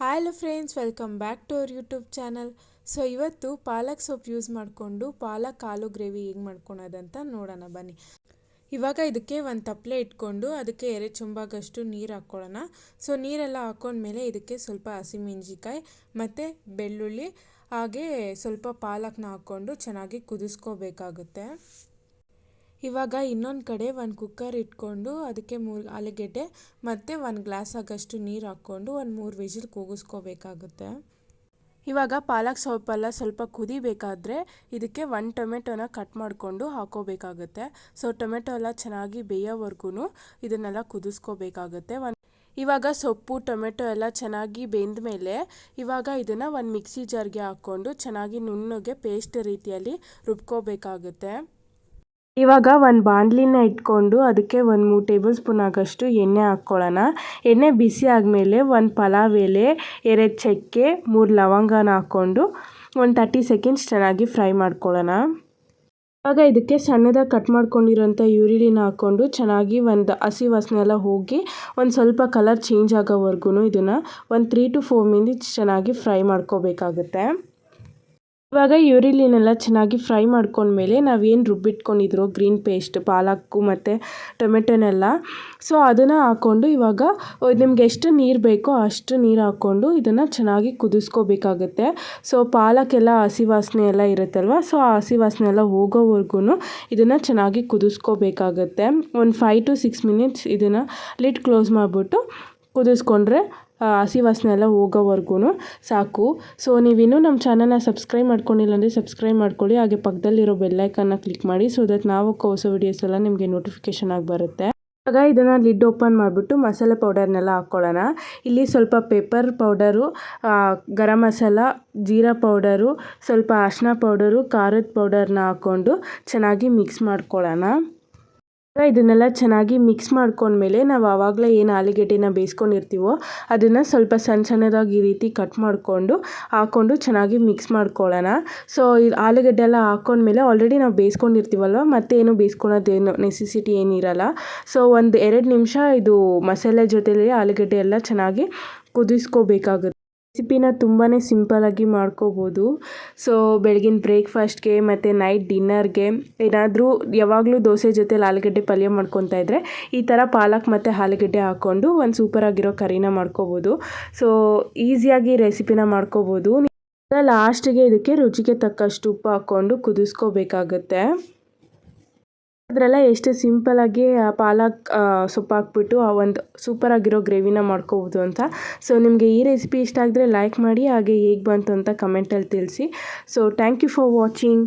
Hi friends welcome back to our YouTube channel so ಇವತ್ತು ಪಾಲಕ್ ಸೊಪ್ಪು use ಮಾಡಿಕೊಂಡು ಪಾಲಕ್ ಆಲೂ gravy ಹೇಗೆ ಮಾಡ್ಕೊಳೋದಂತ ನೋಡೋಣ, ಬನ್ನಿ. ಇವಾಗ ಇದಕ್ಕೆ ಒಂದು ತಪ್ಪಲೆ ಇಟ್ಕೊಂಡು ಅದಕ್ಕೆ ಎರಡು ಚುಂಬಾಗಷ್ಟು ನೀರು ಹಾಕ್ಕೊಳ್ಳೋಣ ಸೊ ನೀರೆಲ್ಲ ಹಾಕ್ಕೊಂಡ್ಮೇಲೆ ಇದಕ್ಕೆ ಸ್ವಲ್ಪ ಹಸಿಮೆಣ್ಸಿಕಾಯಿ ಮತ್ತು ಬೆಳ್ಳುಳ್ಳಿ ಹಾಗೆ ಸ್ವಲ್ಪ ಪಾಲಕ್ನ ಹಾಕ್ಕೊಂಡು ಚೆನ್ನಾಗಿ ಕುದಿಸ್ಕೋಬೇಕಾಗುತ್ತೆ. ಇವಾಗ ಇನ್ನೊಂದು ಕಡೆ ಒಂದು ಕುಕ್ಕರ್ ಇಟ್ಕೊಂಡು ಅದಕ್ಕೆ ಮೂರು ಆಲೂಗೆಡ್ಡೆ ಮತ್ತು ಒಂದು ಗ್ಲಾಸ್ ಆಗಷ್ಟು ನೀರು ಹಾಕ್ಕೊಂಡು ಒಂದು ಮೂರು ವಿಜಿಲ್ ಕೂಗಿಸ್ಕೋಬೇಕಾಗುತ್ತೆ. ಇವಾಗ ಪಾಲಕ್ ಸೊಪ್ಪೆಲ್ಲ ಸ್ವಲ್ಪ ಕುದಿಬೇಕಾದ್ರೆ ಇದಕ್ಕೆ ಒಂದು ಟೊಮೆಟೊನ ಕಟ್ ಮಾಡಿಕೊಂಡು ಹಾಕೋಬೇಕಾಗುತ್ತೆ. ಸೊ ಟೊಮೆಟೊ ಎಲ್ಲ ಚೆನ್ನಾಗಿ ಬೇಯೋವರೆಗೂ ಇದನ್ನೆಲ್ಲ ಕುದಿಸ್ಕೋಬೇಕಾಗುತ್ತೆ. ಒನ್ ಇವಾಗ ಸೊಪ್ಪು, ಟೊಮೆಟೊ ಎಲ್ಲ ಚೆನ್ನಾಗಿ ಬೆಂದ ಮೇಲೆ ಇವಾಗ ಇದನ್ನು ಒಂದು ಮಿಕ್ಸಿ ಜಾರ್ಗೆ ಹಾಕ್ಕೊಂಡು ಚೆನ್ನಾಗಿ ನುಣ್ಣಗೆ ಪೇಸ್ಟ್ ರೀತಿಯಲ್ಲಿ ರುಬ್ಕೋಬೇಕಾಗುತ್ತೆ. ಇವಾಗ ಒಂದು ಬಾಣಲಿನ ಇಟ್ಕೊಂಡು ಅದಕ್ಕೆ ಒಂದು ಮೂರು ಟೇಬಲ್ ಸ್ಪೂನ್ ಆಗೋಷ್ಟು ಎಣ್ಣೆ ಹಾಕ್ಕೊಳ್ಳೋಣ. ಎಣ್ಣೆ ಬಿಸಿ ಆದಮೇಲೆ ಒಂದು ಪಲಾವ್ ಎಲೆ, ಎರಡು ಚಕ್ಕೆ, ಮೂರು ಲವಂಗನ ಹಾಕ್ಕೊಂಡು ಒಂದು ತರ್ಟಿ ಸೆಕೆಂಡ್ಸ್ ಚೆನ್ನಾಗಿ ಫ್ರೈ ಮಾಡ್ಕೊಳ್ಳೋಣ. ಇವಾಗ ಇದಕ್ಕೆ ಸಣ್ಣದಾಗಿ ಕಟ್ ಮಾಡ್ಕೊಂಡಿರೋಂಥ ಈರುಳ್ಳಿನ ಹಾಕ್ಕೊಂಡು ಚೆನ್ನಾಗಿ ಒಂದು ಹಸಿ ವಾಸನೆ ಎಲ್ಲ ಹೋಗಿ ಒಂದು ಸ್ವಲ್ಪ ಕಲರ್ ಚೇಂಜ್ ಆಗೋವರೆಗೂ ಇದನ್ನು ಒಂದು ತ್ರೀ ಟು ಫೋರ್ ಮಿನಿಟ್ಸ್ ಚೆನ್ನಾಗಿ ಫ್ರೈ ಮಾಡ್ಕೋಬೇಕಾಗುತ್ತೆ. ಇವಾಗ ಈರುಳ್ಳಿನೆಲ್ಲ ಚೆನ್ನಾಗಿ ಫ್ರೈ ಮಾಡ್ಕೊಂಡ್ಮೇಲೆ ನಾವೇನು ರುಬ್ಬಿಟ್ಕೊಂಡಿದ್ರೋ ಗ್ರೀನ್ ಪೇಸ್ಟ್, ಪಾಲಕ್ಕು ಮತ್ತು ಟೊಮೆಟೊನೆಲ್ಲ. ಸೊ, ಅದನ್ನು ಹಾಕ್ಕೊಂಡು ಇವಾಗ ನಿಮ್ಗೆ ಎಷ್ಟು ನೀರು ಬೇಕೋ ಅಷ್ಟು ನೀರು ಹಾಕ್ಕೊಂಡು ಇದನ್ನು ಚೆನ್ನಾಗಿ ಕುದಿಸ್ಕೋಬೇಕಾಗುತ್ತೆ. ಸೊ ಪಾಲಕ್ಕೆಲ್ಲ ಹಸಿ ವಾಸನೆ ಎಲ್ಲ ಇರುತ್ತಲ್ವ? ಸೊ, ಆ ಹಸಿ ವಾಸನೆ ಎಲ್ಲ ಹೋಗೋವರೆಗೂ ಇದನ್ನು ಚೆನ್ನಾಗಿ ಕುದಿಸ್ಕೋಬೇಕಾಗತ್ತೆ. ಒಂದು ಫೈವ್ ಟು ಸಿಕ್ಸ್ ಮಿನಿಟ್ಸ್ ಇದನ್ನು ಲಿಡ್ ಕ್ಲೋಸ್ ಮಾಡಿಬಿಟ್ಟು ಕುದಿಸ್ಕೊಂಡ್ರೆ ಹಸಿ ವಾಸನೆ ಎಲ್ಲ ಹೋಗೋವರೆಗೂ ಸಾಕು. ಸೊ ನೀವಿನ್ನೂ ನಮ್ಮ ಚಾನಲ್ನ ಸಬ್ಸ್ಕ್ರೈಬ್ ಮಾಡ್ಕೊಂಡಿಲ್ಲ ಅಂದರೆ ಸಬ್ಸ್ಕ್ರೈಬ್ ಮಾಡ್ಕೊಳ್ಳಿ. ಹಾಗೆ ಪಕ್ಕದಲ್ಲಿರೋ ಬೆಲ್ಲೈಕನ್ನ ಕ್ಲಿಕ್ ಮಾಡಿ ಸೊ ದಟ್ ನಾವು ಹೊಸ ವೀಡಿಯೋಸ್ ಎಲ್ಲ ನಿಮಗೆ ನೋಟಿಫಿಕೇಷನ್ ಆಗಿ ಬರುತ್ತೆ. ಆಗ ಇದನ್ನು ಲಿಡ್ ಓಪನ್ ಮಾಡಿಬಿಟ್ಟು ಮಸಾಲೆ ಪೌಡರ್ನೆಲ್ಲ ಹಾಕ್ಕೊಳ್ಳೋಣ. ಇಲ್ಲಿ ಸ್ವಲ್ಪ pepper powder garam masala, jeera powder ಸ್ವಲ್ಪ ಅರ್ಶಿನ ಪೌಡರು ಖಾರದ ಪೌಡರ್ನ ಹಾಕ್ಕೊಂಡು ಚೆನ್ನಾಗಿ ಮಿಕ್ಸ್ ಮಾಡ್ಕೊಳ್ಳೋಣ. ಇದನ್ನೆಲ್ಲ ಚೆನ್ನಾಗಿ ಮಿಕ್ಸ್ ಮಾಡ್ಕೊಂಡ್ಮೇಲೆ ನಾವು ಆವಾಗಲೇ ಏನು ಆಲೂಗೆಡ್ಡೆನ ಬೇಯಿಸ್ಕೊಂಡಿರ್ತೀವೋ ಅದನ್ನು ಸ್ವಲ್ಪ ಸಣ್ಣ ಸಣ್ಣದಾಗಿ ಈ ರೀತಿ ಕಟ್ ಮಾಡಿಕೊಂಡು ಹಾಕ್ಕೊಂಡು ಚೆನ್ನಾಗಿ ಮಿಕ್ಸ್ ಮಾಡ್ಕೊಳ್ಳೋಣ. ಸೊ ಆಲೂಗಡ್ಡೆ ಎಲ್ಲ ಹಾಕ್ಕೊಂಡ್ಮೇಲೆ ಆಲ್ರೆಡಿ ನಾವು ಬೇಯಿಸ್ಕೊಂಡಿರ್ತೀವಲ್ವ? ಮತ್ತೇನು ಬೇಯಿಸ್ಕೊಳೋದೇನು ನೆಸೆಸಿಟಿ ಏನಿರಲ್ಲ ಸೊ ಒಂದು ಎರಡು ನಿಮಿಷ ಇದು ಮಸಾಲೆ ಜೊತೆಲಿ ಆಲೂಗಡ್ಡೆ ಎಲ್ಲ ಚೆನ್ನಾಗಿ ಕುದಿಸ್ಕೋಬೇಕಾಗುತ್ತೆ. ರೆಸಿಪಿನ ತುಂಬಾ ಸಿಂಪಲಾಗಿ ಮಾಡ್ಕೋಬೋದು. ಸೊ ಬೆಳಗಿನ ಬ್ರೇಕ್ಫಾಸ್ಟ್ಗೆ ಮತ್ತು ನೈಟ್ ಡಿನ್ನರ್ಗೆ ಏನಾದರೂ ಯಾವಾಗಲೂ ದೋಸೆ ಜೊತೆಲಿ ಆಲೂಗಡ್ಡೆ ಪಲ್ಯ ಮಾಡ್ಕೊತಾ ಇದ್ದರೆ ಈ ಥರ ಪಾಲಕ್ ಮತ್ತು ಆಲೂಗಡ್ಡೆ ಹಾಕ್ಕೊಂಡು ಒಂದು ಸೂಪರಾಗಿರೋ ಕರಿನ ಮಾಡ್ಕೋಬೋದು. ಸೊ ಈಸಿಯಾಗಿ ರೆಸಿಪಿನ ಮಾಡ್ಕೋಬೋದು. ಲಾಸ್ಟಿಗೆ ಇದಕ್ಕೆ ರುಚಿಗೆ ತಕ್ಕಷ್ಟು ಉಪ್ಪು ಹಾಕ್ಕೊಂಡು ಕುದಿಸ್ಕೋಬೇಕಾಗತ್ತೆ. ಅದರೆಲ್ಲ ಎಷ್ಟು ಸಿಂಪಲಾಗಿ ಪಾಲಕ್ ಸೊಪ್ಪು ಹಾಕ್ಬಿಟ್ಟು ಆ ಒಂದು ಸೂಪರಾಗಿರೋ ಗ್ರೇವಿನ ಮಾಡ್ಕೋಬೋದು ಅಂತ. ಸೊ ನಿಮಗೆ ಈ ರೆಸಿಪಿ ಇಷ್ಟ ಆಗಿದ್ರೆ ಲೈಕ್ ಮಾಡಿ, ಹಾಗೆ ಹೇಗೆ ಬಂತು ಅಂತ ಕಮೆಂಟಲ್ಲಿ ತಿಳಿಸಿ. So thank you for watching